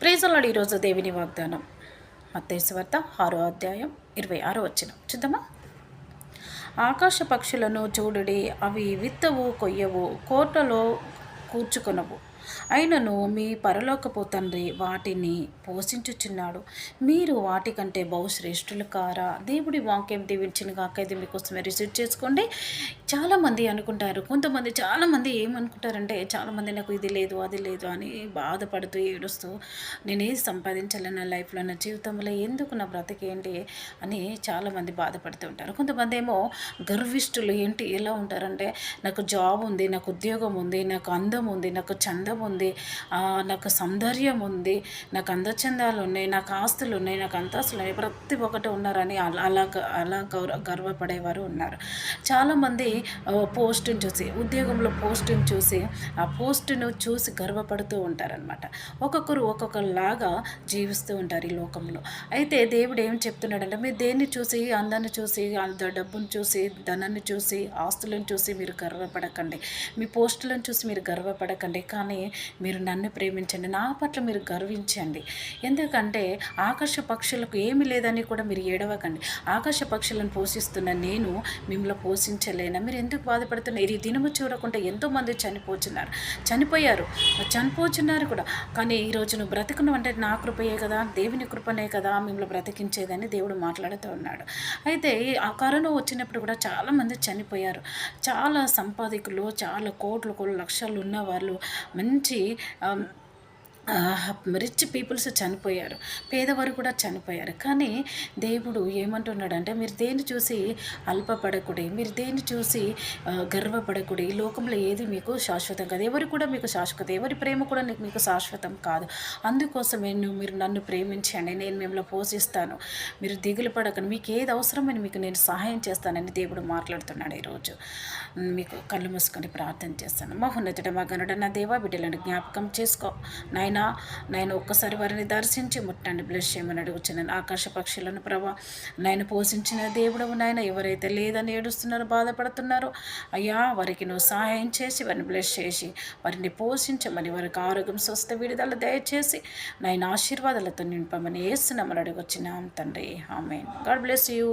ప్రేజలాడు ఈరోజు దేవుని వాగ్దానం. మత్తేశ్వార్త ఆరో అధ్యాయం ఇరవై ఆరో వచ్చిన చూద్దామా? ఆకాశ పక్షులను చూడుడి అవి విత్తవు కొయ్యవు కోటలో కూర్చుకొనవు. అయినను మీ పరలోకపు తండ్రి వాటిని పోషించుచున్నాడు. మీరు వాటికంటే బహుశ్రేష్ఠులు కారా? దేవుడి వాక్యం దీవించిన కాక ఇది మీకోసమే రిసీవ్ చేసుకోండి. చాలామంది అనుకుంటారు కొంతమంది చాలామంది ఏమనుకుంటారంటే చాలామంది నాకు ఇది లేదు అది లేదు అని బాధపడుతూ ఏడుస్తూ నేనేది సంపాదించాలి నా లైఫ్లో నా జీవితంలో ఎందుకు నా బ్రతికేంటి? అని చాలామంది బాధపడుతూ ఉంటారు. కొంతమంది ఏమో గర్విష్ఠులు ఏంటి ఎలా ఉంటారంటే నాకు జాబ్ ఉంది నాకు ఉద్యోగం ఉంది నాకు అందం ఉంది నాకు చందం ఉంది. నాకు సౌందర్యం ఉంది. నాకు అందచందాలు ఉన్నాయి నాకు ఆస్తులు ఉన్నాయి నాకు అంతస్తులు ఉన్నాయి. ప్రతి ఒక్కటి ఉన్నారని అలా అలా అలా గర్వపడేవారు ఉన్నారు. చాలామంది పోస్టుని చూసి ఉద్యోగంలో పోస్టుని చూసి ఆ పోస్టును చూసి గర్వపడుతూ ఉంటారనమాట ఒక్కొక్కరు ఒక్కొక్కలాగా జీవిస్తూ ఉంటారు ఈ లోకంలో. అయితే దేవుడు ఏం చెప్తున్నాడంటే మీరు దేన్ని చూసి అందాన్ని చూసి డబ్బును చూసి ధనాన్ని చూసి ఆస్తులను చూసి మీరు గర్వపడకండి. మీ పోస్టులను చూసి మీరు గర్వపడకండి. కానీ మీరు నన్ను ప్రేమించండి నా పట్ల మీరు గర్వించండి. ఎందుకంటే ఆకాశ పక్షులకు ఏమి లేదని కూడా మీరు ఏడవకండి. ఆకాశ పక్షులను పోషిస్తున్న నేను మిమ్మల్ని పోషించలేనా? మీరు ఎందుకు బాధపడుతున్నారు? ఈ దినము చూడకుండా ఎంతోమంది చనిపోతున్నారు. చనిపోయారు. చనిపోతున్నారు కూడా. కానీ ఈరోజు నువ్వు బ్రతకను అంటే నా కృపయే కదా దేవుని కృపనే కదా మిమ్మల్ని బ్రతికించేదని దేవుడు మాట్లాడుతూ ఉన్నాడు. అయితే ఆ కరోనా వచ్చినప్పుడు కూడా చాలామంది చనిపోయారు. చాలా సంపాదికులు చాలా కోట్లు కోట్లు లక్షలు ఉన్న వాళ్ళు twenty, tea. Um, rich peoples చనిపోయారు. పేదవారు కూడా చనిపోయారు. కానీ దేవుడు ఏమంటున్నాడంటే మీరు దేన్ని చూసి అల్పపడకుడి మీరు దేన్ని చూసి గర్వపడకుడి ఈ లోకంలో ఏది మీకు శాశ్వతం కాదు. ఎవరు కూడా మీకు శాశ్వతం ఎవరి ప్రేమ కూడా మీకు శాశ్వతం కాదు. అందుకోసమే మీరు నన్ను ప్రేమించండి నేను మిమ్మల్ని పోషిస్తాను. మీరు దిగులు పడకండి. మీకు ఏది అవసరమని మీకు నేను సహాయం చేస్తానని దేవుడు మాట్లాడుతున్నాడు ఈరోజు. మీకు కళ్ళు మూసుకొని ప్రార్థన చేస్తాను. మహోన్నతుడ మా గనుడ నా దేవా బిడ్డలను జ్ఞాపకం చేసుకో. నాయన అయినా నేను ఒక్కసారి వారిని దర్శించి ముట్టండి బ్లెస్ చేయమని అడుగుచున్నాను. ఆకాశ పక్షులను ప్రభా నేను పోషించిన దేవుడవు నాయన ఎవరైతే లేదని ఏడుస్తున్నారో బాధపడుతున్నారో అయ్యా వారికి నువ్వు సహాయం చేసి వారిని బ్లెస్ చేసి వారిని పోషించమని వారికి ఆరోగ్యం స్వస్థ విడుదల దయచేసి నేను ఆశీర్వాదాలతో నింపమని వేస్తున్నామని అడుగుచున్నాం తండ్రి. ఆమె గాడ్ బ్లెస్ యూ.